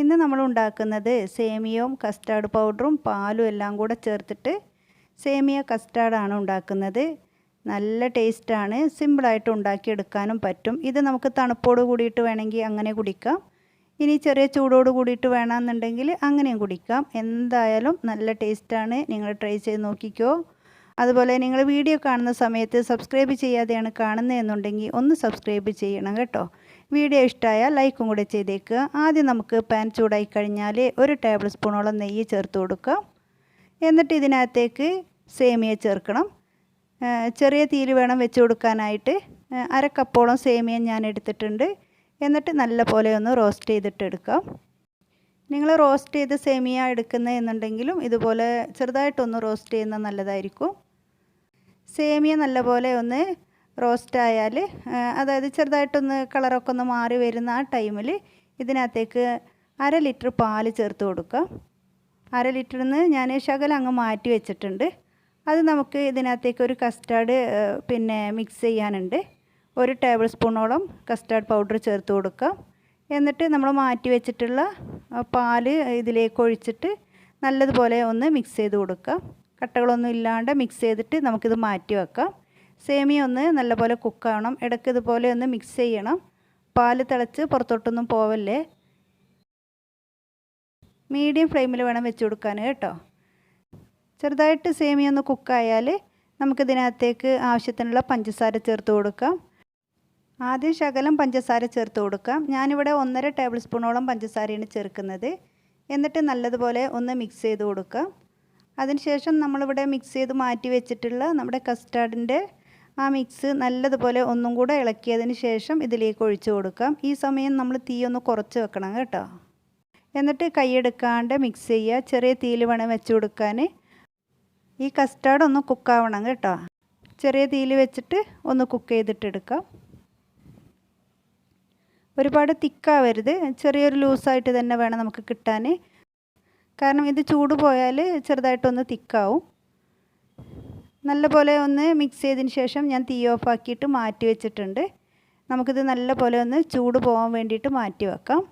ഇന്ന് നമ്മൾ ഉണ്ടാക്കുന്നത് സേമിയവും കസ്റ്റാർഡ് പൗഡറും പാലും എല്ലാം കൂടെ ചേർത്തിട്ട് സേമിയ കസ്റ്റാർഡാണ് ഉണ്ടാക്കുന്നത്. നല്ല ടേസ്റ്റാണ് സിമ്പിളായിട്ട് ഉണ്ടാക്കിയെടുക്കാനും പറ്റും. ഇത് നമുക്ക് തണുപ്പോട് കൂടിയിട്ട് വേണമെങ്കിൽ അങ്ങനെ കുടിക്കാം. ഇനി ചെറിയ ചൂടോട് കൂടിയിട്ട് വേണമെന്നുണ്ടെങ്കിൽ അങ്ങനെയും കുടിക്കാം. എന്തായാലും നല്ല ടേസ്റ്റാണ് നിങ്ങൾ ട്രൈ ചെയ്ത് നോക്കിക്കോ. അതുപോലെ നിങ്ങൾ വീഡിയോ കാണുന്ന സമയത്ത് സബ്സ്ക്രൈബ് ചെയ്യാതെയാണ് കാണുന്നതെന്നുണ്ടെങ്കിൽ ഒന്ന് സബ്സ്ക്രൈബ് ചെയ്യണം കേട്ടോ. വീഡിയോ ഇഷ്ടമായാൽ ലൈക്കും കൂടെ ചെയ്തേക്കുക. ആദ്യം നമുക്ക് പാൻ ചൂടായി കഴിഞ്ഞാൽ ഒരു ടേബിൾ സ്പൂണോളം നെയ്യ് ചേർത്ത് കൊടുക്കുക. എന്നിട്ട് ഇതിനകത്തേക്ക് സേമിയ ചേർക്കണം. ചെറിയ തീയിൽ വേണം വെച്ച് കൊടുക്കാനായിട്ട്. അര സേമിയ ഞാൻ എടുത്തിട്ടുണ്ട്. എന്നിട്ട് നല്ല പോലെ ഒന്ന് റോസ്റ്റ് ചെയ്തിട്ട് എടുക്കാം. നിങ്ങൾ റോസ്റ്റ് ചെയ്ത് സേമിയ എടുക്കുന്ന എന്നുണ്ടെങ്കിലും ഇതുപോലെ ചെറുതായിട്ടൊന്ന് റോസ്റ്റ് ചെയ്യുന്നത് നല്ലതായിരിക്കും. സേമിയ നല്ലപോലെ ഒന്ന് റോസ്റ്റ് ആയാൽ അതായത് ചെറുതായിട്ടൊന്ന് കളറൊക്കെ ഒന്ന് മാറി വരുന്ന ആ ടൈമിൽ ഇതിനകത്തേക്ക് അര ലിറ്റർ പാൽ ചേർത്ത് കൊടുക്കുക. അര ലിറ്ററിൽ നിന്ന് ഞാൻ ശകലം അങ്ങ് മാറ്റി വെച്ചിട്ടുണ്ട്. അത് നമുക്ക് ഇതിനകത്തേക്ക് ഒരു കസ്റ്റാർഡ് പിന്നെ മിക്സ് ചെയ്യാനുണ്ട്. ഒരു ടേബിൾ സ്പൂണോളം കസ്റ്റാർഡ് പൗഡർ ചേർത്ത് കൊടുക്കാം എന്നിട്ട് നമ്മൾ മാറ്റി വെച്ചിട്ടുള്ള പാൽ ഇതിലേക്ക് ഒഴിച്ചിട്ട് നല്ലതുപോലെ ഒന്ന് മിക്സ് ചെയ്ത് കൊടുക്കാം. കട്ടകളൊന്നും ഇല്ലാണ്ട് മിക്സ് ചെയ്തിട്ട് നമുക്കിത് മാറ്റി വെക്കാം. സേമിയ ഒന്ന് നല്ലപോലെ കുക്കാവണം ഇടയ്ക്ക് ഇതുപോലെ ഒന്ന് മിക്സ് ചെയ്യണം. പാൽ തിളച്ച് പുറത്തോട്ടൊന്നും പോവല്ലേ? മീഡിയം ഫ്ലെയിമിൽ വേണം വെച്ച് കൊടുക്കാൻ കേട്ടോ. ചെറുതായിട്ട് സേമിയ ഒന്ന് കുക്കായാൽ നമുക്കിതിനകത്തേക്ക് ആവശ്യത്തിനുള്ള പഞ്ചസാര ചേർത്ത് കൊടുക്കാം. ആദ്യം ശകലം പഞ്ചസാര ചേർത്ത് കൊടുക്കാം. ഞാനിവിടെ ഒന്നര ടേബിൾ സ്പൂണോളം പഞ്ചസാരയാണ് ചേർക്കുന്നത്. എന്നിട്ട് നല്ലതുപോലെ ഒന്ന് മിക്സ് ചെയ്ത് കൊടുക്കാം അതിനുശേഷം നമ്മളിവിടെ മിക്സ് ചെയ്ത് മാറ്റി വെച്ചിട്ടുള്ള നമ്മുടെ കസ്റ്റാർഡിന്റെ ആ മിക്സ് നല്ലതുപോലെ ഒന്നും കൂടെ ഇളക്കിയതിന് ശേഷം ഇതിലേക്ക് ഒഴിച്ചു കൊടുക്കാം. ഈ സമയം നമ്മൾ തീ ഒന്ന് കുറച്ച് വെക്കണം കേട്ടോ. എന്നിട്ട് കൈയെടുക്കാണ്ട് മിക്സ് ചെയ്യുക. ചെറിയ തീയിൽ വേണം വെച്ച് കൊടുക്കാൻ. ഈ കസ്റ്റാർഡ് ഒന്ന് കുക്കാവണം കേട്ടോ. ചെറിയ തീയിൽ വെച്ചിട്ട് ഒന്ന് കുക്ക് ചെയ്തിട്ട് എടുക്കാം. ഒരുപാട് തിക്കാവരുത്. ചെറിയൊരു ലൂസായിട്ട് തന്നെ വേണം നമുക്ക് കിട്ടാൻ കാരണം ഇത് ചൂട് പോയാൽ ചെറുതായിട്ടൊന്ന് തിക്കാവും. നല്ലപോലെ ഒന്ന് മിക്സ് ചെയ്തതിന് ശേഷം ഞാൻ തീ ഓഫ് ആക്കിയിട്ട് മാറ്റി വെച്ചിട്ടുണ്ട്. നമുക്കിത് നല്ലപോലെ ഒന്ന് ചൂട് പോകാൻ വേണ്ടിയിട്ട് മാറ്റി വെക്കാം.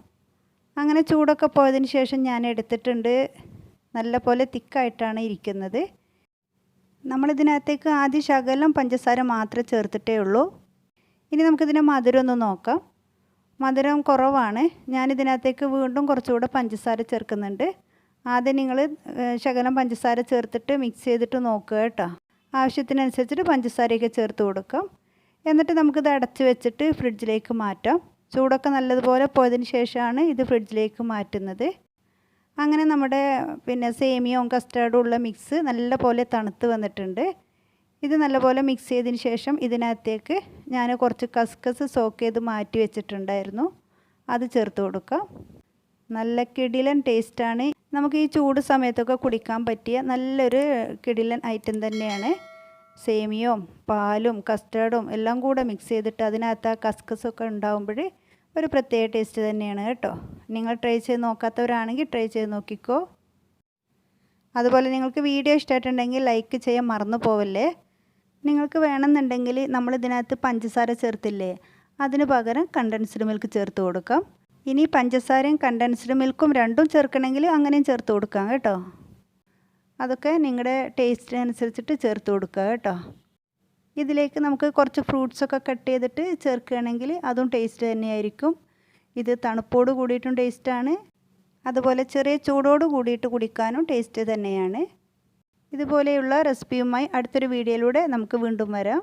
അങ്ങനെ ചൂടൊക്കെ പോയതിന് ശേഷം ഞാൻ എടുത്തിട്ടുണ്ട്. നല്ലപോലെ തിക്കായിട്ടാണ് ഇരിക്കുന്നത്. നമ്മളിതിനകത്തേക്ക് ആദ്യം ശകലം പഞ്ചസാര മാത്രമേ ചേർത്തിട്ടേ ഉള്ളൂ. ഇനി നമുക്കിതിന്റെ മധുരം ഒന്ന് നോക്കാം. മധുരം കുറവാണ്. ഞാനിതിനകത്തേക്ക് വീണ്ടും കുറച്ചുകൂടെ പഞ്ചസാര ചേർക്കുന്നുണ്ട്. ആദ്യം നിങ്ങൾ ശകലം പഞ്ചസാര ചേർത്തിട്ട് മിക്സ് ചെയ്തിട്ട് നോക്കുക കേട്ടോ. ആവശ്യത്തിനനുസരിച്ചിട്ട് പഞ്ചസാരയൊക്കെ ചേർത്ത് കൊടുക്കാം. എന്നിട്ട് നമുക്കിത് അടച്ച് വെച്ചിട്ട് ഫ്രിഡ്ജിലേക്ക് മാറ്റാം. ചൂടൊക്കെ നല്ലതുപോലെ പോയതിന് ശേഷമാണ് ഇത് ഫ്രിഡ്ജിലേക്ക് മാറ്റുന്നത്. അങ്ങനെ നമ്മുടെ പിന്നെ സേമിയവും കസ്റ്റാർഡും ഉള്ള മിക്സ് നല്ലപോലെ തണുത്ത് വന്നിട്ടുണ്ട്. ഇത് നല്ലപോലെ മിക്സ് ചെയ്തതിന് ശേഷം ഇതിനകത്തേക്ക് ഞാൻ കുറച്ച് കസ്കസ് സോക്ക് ചെയ്ത് മാറ്റി വെച്ചിട്ടുണ്ടായിരുന്നു. അത് ചേർത്ത് കൊടുക്കാം. നല്ല കിടിലൻ ടേസ്റ്റാണ് നമുക്ക് ഈ ചൂട് സമയത്തൊക്കെ കുടിക്കാൻ പറ്റിയ നല്ലൊരു കിടിലൻ ഐറ്റം തന്നെയാണ്. സേമിയോ പാലും കസ്റ്റേർഡും എല്ലാം കൂടെ മിക്സ് ചെയ്തിട്ട് അതിനകത്ത് ആ കസ്കസൊക്കെ ഉണ്ടാകുമ്പോൾ ഒരു പ്രത്യേക ടേസ്റ്റ് തന്നെയാണ് കേട്ടോ. നിങ്ങൾ ട്രൈ ചെയ്ത് നോക്കാത്തവരാണെങ്കിൽ ട്രൈ ചെയ്ത് നോക്കിക്കോ. അതുപോലെ നിങ്ങൾക്ക് വീഡിയോ ഇഷ്ടമായിട്ടുണ്ടെങ്കിൽ ലൈക്ക് ചെയ്യാൻ മറന്നു പോവല്ലേ? നിങ്ങൾക്ക് വേണമെന്നുണ്ടെങ്കിൽ നമ്മൾ ഇതിനകത്ത് പഞ്ചസാര ചേർത്തില്ലേ? അതിന് പകരം കണ്ടൻസ്ഡ് മിൽക്ക് ചേർത്ത് കൊടുക്കാം. ഇനി പഞ്ചസാരയും കണ്ടൻസ്ഡ് മിൽക്കും രണ്ടും ചേർക്കണമെങ്കിൽ അങ്ങനെയും ചേർത്ത് കൊടുക്കാം കേട്ടോ. അതൊക്കെ നിങ്ങളുടെ ടേസ്റ്റിനനുസരിച്ചിട്ട് ചേർത്ത് കൊടുക്കുക കേട്ടോ. ഇതിലേക്ക് നമുക്ക് കുറച്ച് ഫ്രൂട്ട്സൊക്കെ കട്ട് ചെയ്തിട്ട് ചേർക്കുകയാണെങ്കിൽ അതും ടേസ്റ്റ് തന്നെയായിരിക്കും. ഇത് തണുപ്പോട് കൂടിയിട്ടും ടേസ്റ്റാണ് അതുപോലെ ചെറിയ ചൂടോട് കൂടിയിട്ട് കുടിക്കാനും ടേസ്റ്റ് തന്നെയാണ്. ഇതുപോലെയുള്ള റെസിപ്പിയുമായി അടുത്തൊരു വീഡിയോയിലൂടെ നമുക്ക് വീണ്ടും വരാം.